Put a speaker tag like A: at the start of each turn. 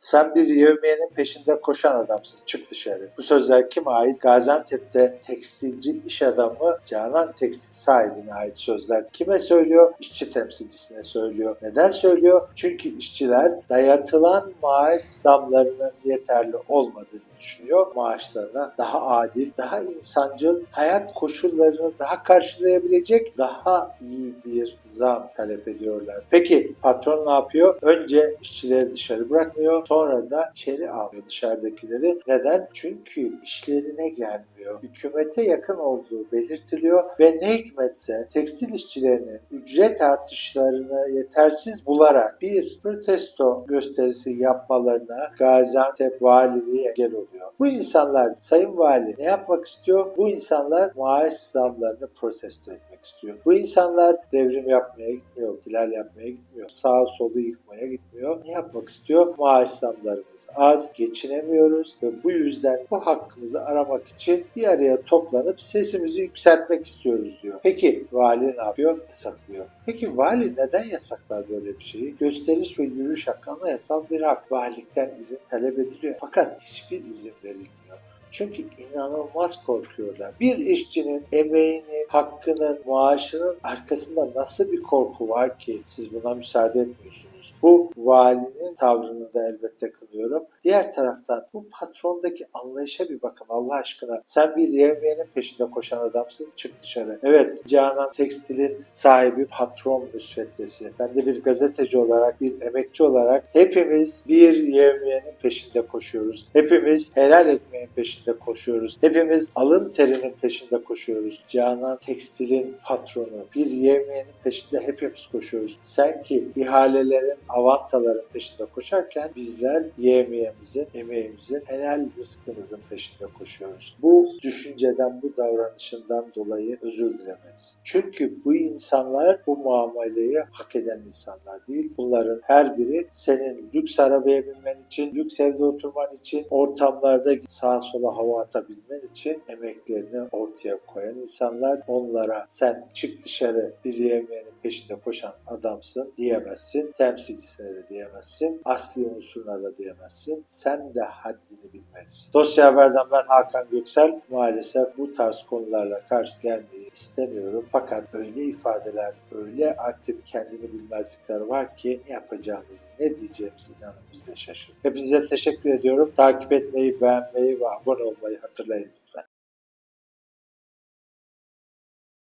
A: Sen bir yevmiyenin peşinde koşan adamsın. Çık dışarı. Bu sözler kime ait? Gaziantep'te tekstilci iş adamı Canan Tekstil sahibine ait sözler. Kime söylüyor? İşçi temsilcisine söylüyor. Neden söylüyor? Çünkü işçiler dayatılan maaş zamlarının yeterli olmadığını düşünüyor. Maaşlarına daha adil, daha insancıl, hayat koşullarını daha karşılayabilecek daha iyi bir zam talep ediyorlar. Peki patron ne yapıyor? Önce işçileri dışarı bırakmıyor, sonra da içeri alıyor dışarıdakileri. Neden? Çünkü işlerine gelmiyor. Hükümete yakın olduğu belirtiliyor ve ne hikmetse tekstil işçilerinin ücret artışlarını yetersiz bularak bir protesto gösterisi yapmalarına Gaziantep Valiliği engel oluyor. Bu insanlar Sayın Vali ne yapmak istiyor? Bu insanlar maaş zamlarını protesto etmek istiyor. Bu insanlar devrim yapmaya gitmiyor, ihtilal yapmaya gitmiyor, sağ solu yıkmaya gitmiyor. Ne yapmak istiyor? Maaş zamlarımız az, geçinemiyoruz ve bu yüzden bu hakkımızı aramak için bir araya toplanıp sesimizi yükseltmek istiyoruz diyor. Peki vali ne yapıyor? Yasaklıyor. Peki vali neden yasaklar böyle bir şeyi? Gösteriş ve yürüyüş hakkı anayasal bir hak. Valilikten izin talep ediliyor. Fakat hiçbir izin verilmiyor. Çünkü inanılmaz korkuyorlar. Bir işçinin emeğini, hakkının, maaşının arkasında nasıl bir korku var ki siz buna müsaade etmiyorsunuz? Bu valinin tavrını da elbette kınıyorum. Diğer taraftan bu patrondaki anlayışa bir bakın Allah aşkına. Sen bir yevmiyenin peşinde koşan adamsın çık dışarı. Evet Canan Tekstil'in sahibi patron müsveddesi. Ben de bir gazeteci olarak, bir emekçi olarak hepimiz bir yevmiyenin peşinde koşuyoruz. Hepimiz helal ekmeğin peşinde koşuyoruz. Hepimiz alın terinin peşinde koşuyoruz. Canan Tekstil'in patronu, bir yevmiyenin peşinde hepimiz koşuyoruz. Sen ki ihalelerin, avantaların peşinde koşarken bizler yevmiyemizin, emeğimizin, helal rızkımızın peşinde koşuyoruz. Bu düşünceden, bu davranışından dolayı özür dilemelisin. Çünkü bu insanlar bu muameleyi hak eden insanlar değil. Bunların her biri senin lüks arabaya binmen için, lüks evde oturman için, ortamlarda sağa sola hava atabilmen için emeklerini ortaya koyan insanlar. Onlara sen çık dışarı bir yemeğinin peşinde koşan adamsın diyemezsin. Temsilcisine de diyemezsin. Asli unsuruna da diyemezsin. Sen de haddini bilmelisin. Dosya Haber'den ben Hakan Göksel. Maalesef bu tarz konularla karşı gelmeyi istemiyorum. Fakat öyle ifadeler, öyle artık kendini bilmezlikler var ki ne yapacağımızı, ne diyeceğimizi inanın biz de şaşırdık. Hepinize teşekkür ediyorum. Takip etmeyi, beğenmeyi ve abone olmayı hatırlayın lütfen.